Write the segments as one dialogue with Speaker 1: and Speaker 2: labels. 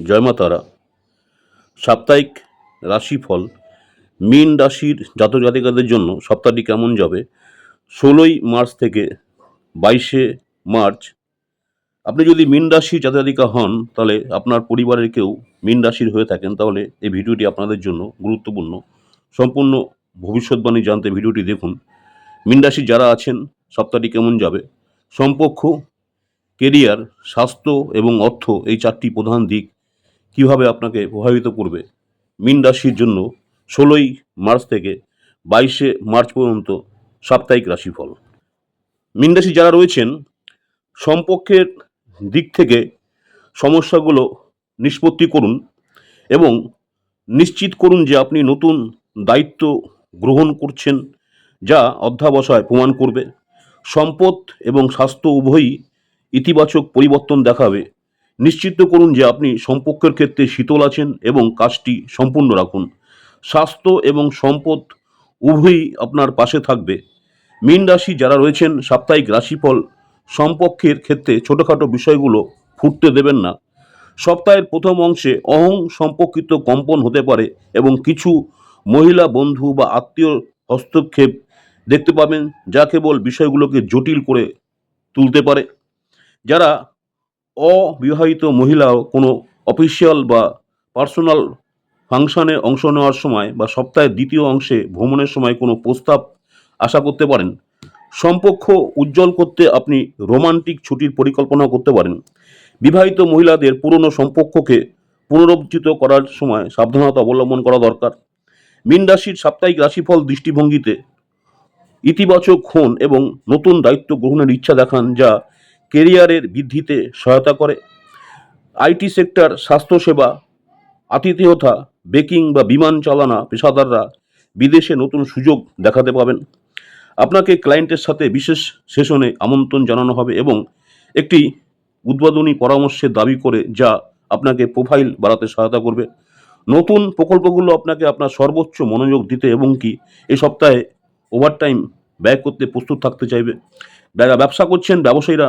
Speaker 1: জয় মা তারা। সাপ্তাহিক রাশিফল, মীন রাশির জাতক জাতিকাদের জন্য সপ্তাহটি কেমন যাবে? ষোলোই মার্চ থেকে বাইশে মার্চ। আপনি যদি মীন রাশির জাতক জাতিকা হন, তাহলে আপনার পরিবারের কেউ মীন রাশির হয়ে থাকেন, তাহলে এই ভিডিওটি আপনাদের জন্য গুরুত্বপূর্ণ। সম্পূর্ণ ভবিষ্যৎবাণী জানতে ভিডিওটি দেখুন। মীন রাশি যারা আছেন, সপ্তাহটি কেমন যাবে? সম্পর্ক কেরিয়ার, স্বাস্থ্য এবং অর্থ এই চারটি প্রধান দিক কীভাবে আপনাকে প্রভাবিত করবে? মীন রাশির জন্য ষোলোই মার্চ থেকে বাইশে মার্চ পর্যন্ত সাপ্তাহিক রাশিফল। মীন রাশি যারা রয়েছেন সম্পর্কের দিক থেকে সমস্যাগুলো নিষ্পত্তি করুন এবং নিশ্চিত করুন যে আপনি নতুন দায়িত্ব গ্রহণ করছেন যা অধ্যাবসায় প্রমাণ করবে। সম্পদ এবং স্বাস্থ্য উভয়ই ইতিবাচক পরিবর্তন দেখাবে। নিশ্চিত করুন যে আপনি সম্পর্কের ক্ষেত্রে শীতল আছেন এবং কাজটি সম্পূর্ণ রাখুন। স্বাস্থ্য এবং সম্পদ উভয়ই আপনার পাশে থাকবে। মীন রাশি যারা রয়েছেন, সাপ্তাহিক রাশিফল সম্পর্কের ক্ষেত্রে ছোটোখাটো বিষয়গুলো ফুটতে দেবেন না। সপ্তাহের প্রথম অংশে অহং সম্পর্কিত কম্পন হতে পারে এবং কিছু মহিলা বন্ধু বা আত্মীয় হস্তক্ষেপ দেখতে পাবেন, যা কেবল বিষয়গুলোকে জটিল করে তুলতে পারে। যারা অবিবাহিত মহিলাও কোনো অফিসিয়াল বা পার্সোনাল ফাংশনে অংশ নেওয়ার সময় বা সপ্তাহের দ্বিতীয় অংশে ভ্রমণের সময় কোনো প্রস্তাব আশা করতে পারেন। সম্পর্ক উজ্জ্বল করতে আপনি রোমান্টিক ছুটির পরিকল্পনা করতে পারেন। বিবাহিত মহিলাদের পুরনো সম্পর্ককে পুনরুজ্জীবিত করার সময় সাবধানতা অবলম্বন করা দরকার। মীন রাশির সাপ্তাহিক রাশিফল দৃষ্টিভঙ্গিতে ইতিবাচক হন এবং নতুন দায়িত্ব গ্রহণের ইচ্ছা দেখান যা কেরিয়ারের বৃদ্ধিতে সহায়তা করে। আইটি সেক্টর, স্বাস্থ্যসেবা, আতিথেয়তা বেকিং বা বিমান চালানা পেশাদাররা বিদেশে নতুন সুযোগ দেখাতে পাবেন। আপনাকে ক্লায়েন্টের সাথে বিশেষ সেশনে আমন্ত্রণ জানানো হবে এবং একটি উদ্বোধনী পরামর্শের দাবি করে যা আপনাকে প্রোফাইল বাড়াতে সহায়তা করবে। নতুন প্রকল্পগুলো আপনাকে আপনার সর্বোচ্চ মনোযোগ দিতে এবং কি এই সপ্তাহে ওভারটাইম ব্যয় করতে প্রস্তুত থাকতে চাইবে। যারা ব্যবসা করছেন, ব্যবসায়ীরা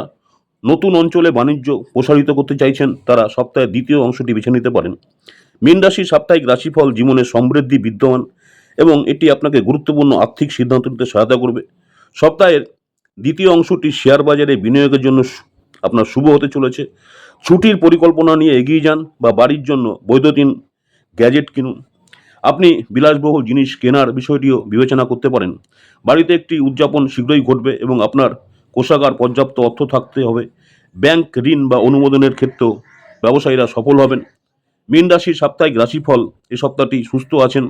Speaker 1: নতুন অঞ্চলে বাণিজ্য প্রসারিত করতে চাইছেন, তারা সপ্তাহের দ্বিতীয় অংশটি বেছে নিতে পারেন। মীন রাশির সাপ্তাহিক রাশিফল জীবনে সমৃদ্ধি বিদ্যমান এবং এটি আপনাকে গুরুত্বপূর্ণ আর্থিক সিদ্ধান্ত নিতে সহায়তা করবে। সপ্তাহের দ্বিতীয় অংশটি শেয়ার বাজারে বিনিয়োগের জন্য আপনার শুভ হতে চলেছে। ছুটির পরিকল্পনা নিয়ে এগিয়ে যান বা বাড়ির জন্য বৈদ্যুতিন গ্যাজেট কিনুন। আপনি বিলাসবহুল জিনিস কেনার বিষয়টিও বিবেচনা করতে পারেন। বাড়িতে একটি উদযাপন শীঘ্রই ঘটবে এবং আপনার কোষাগার পর্যাপ্ত অর্থ থাকতে হবে। ব্যাংক ঋণ বা অনুমোদনের ক্ষেত্রেও ব্যবসায়ীরা সফল হবেন। মীন রাশির সাপ্তাহিক রাশিফল এই সপ্তাহটি সুস্থ আছেন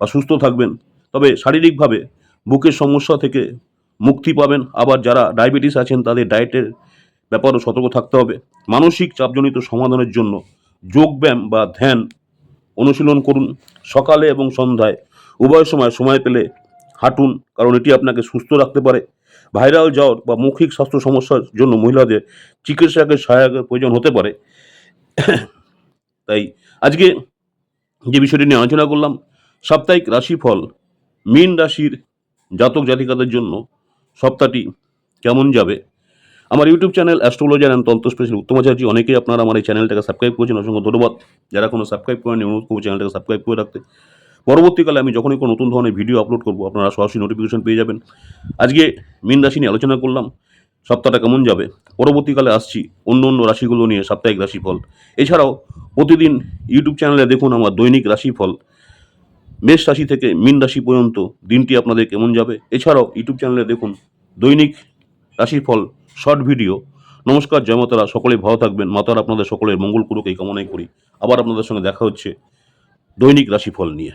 Speaker 1: বা সুস্থ থাকবেন। তবে শারীরিকভাবে বুকের সমস্যা থেকে মুক্তি পাবেন। আবার যারা ডায়াবেটিস আছেন, তাদের ডায়েটের ব্যাপারেও সতর্ক থাকতে হবে। মানসিক চাপজনিত সমাধানের জন্য যোগব্যায়াম বা ধ্যান অনুশীলন করুন। সকালে এবং সন্ধ্যায় উভয় সময় সময় পেলে হাঁটুন, কারণ এটি আপনাকে সুস্থ রাখতে পারে। ভাইরাল জ্বর বা মৌখিক স্বাস্থ্য সমস্যার জন্য মহিলাদের চিকিৎসাকে সহায়কের প্রয়োজন হতে পারে। তাই আজকে যে বিষয়টি নিয়ে আলোচনা করলাম, সাপ্তাহিক রাশিফল মীন রাশির জাতক জাতিকাদের জন্য সপ্তাহটি কেমন যাবে? আমার ইউটিউব চ্যানেল অ্যাস্ট্রোলজার অ্যান্ড তন্ত্র স্পেশাল উত্তমাচার্য, অনেকেই আপনারা আমার এই চ্যানেলটাকে সাবস্ক্রাইব করেছেন, অসংখ্য ধন্যবাদ। যারা কোনো সাবস্ক্রাইব করেন অনুরোধ করব চ্যানেলটাকে সাবস্ক্রাইব করে রাখতে। পরবর্তীকালে আমি যখনই কোনো নতুন ধরনের ভিডিও আপলোড করব, আপনারা সরাসরি নোটিফিকেশন পেয়ে যাবেন। আজকে মীন রাশি নিয়ে আলোচনা করলাম, সপ্তাহটা কেমন যাবে? পরবর্তীকালে আসছি অন্য অন্য রাশিগুলো নিয়ে, সাপ্তাহিক রাশিফল। এছাড়াও প্রতিদিন ইউটিউব চ্যানেলে দেখুন আমার দৈনিক রাশিফল। মেষ রাশি থেকে মীন রাশি পর্যন্ত দিনটি আপনাদের কেমন যাবে? এছাড়াও ইউটিউব চ্যানেলে দেখুন দৈনিক রাশিফল শর্ট ভিডিও নমস্কার, জয় মাতারা সকলে ভালো থাকবেন। মাতারা আপনাদের সকলের মঙ্গল করুক, এই কামনাই করি। আবার আপনাদের সঙ্গে দেখা হচ্ছে দৈনিক রাশিফল নিয়ে।